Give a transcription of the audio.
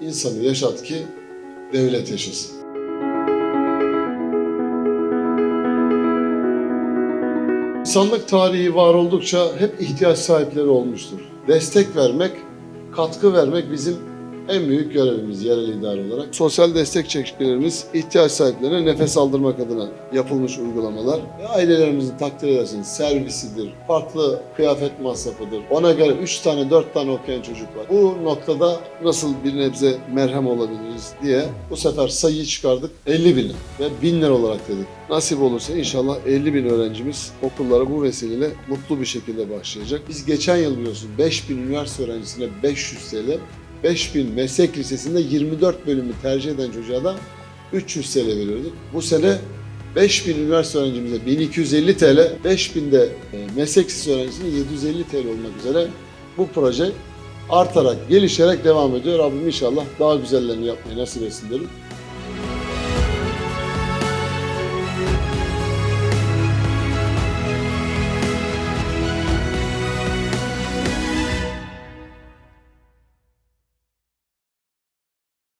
insanı yaşat ki devlet yaşasın. İnsanlık tarihi var oldukça hep ihtiyaç sahipleri olmuştur. Destek vermek, katkı vermek bizim en büyük görevimiz yerel idare olarak. Sosyal destek çeşitlerimiz ihtiyaç sahiplerine nefes aldırmak adına yapılmış uygulamalar. Ve ailelerimizin takdir edersiniz servisidir, farklı kıyafet masrafıdır. Ona göre 3 tane 4 tane okuyan çocuk var. Bu noktada nasıl bir nebze merhem olabiliriz diye bu sefer sayıyı çıkardık 50 bin ve 1000 lira olarak dedik. Nasip olursa inşallah 50 bin öğrencimiz okullara bu vesileyle mutlu bir şekilde başlayacak. Biz geçen yıl biliyorsun 5000 üniversite öğrencisine 500 TL 5000 meslek lisesinde 24 bölümü tercih eden çocuğa da 300 TL veriyorduk. Bu sene 5000 üniversite öğrencimize 1250 TL, 5000 de e, meslek lisesi öğrencisine 750 TL olmak üzere bu proje artarak, gelişerek devam ediyor. Rabbim inşallah daha güzellerini yapmayı nasip etsin diyorum.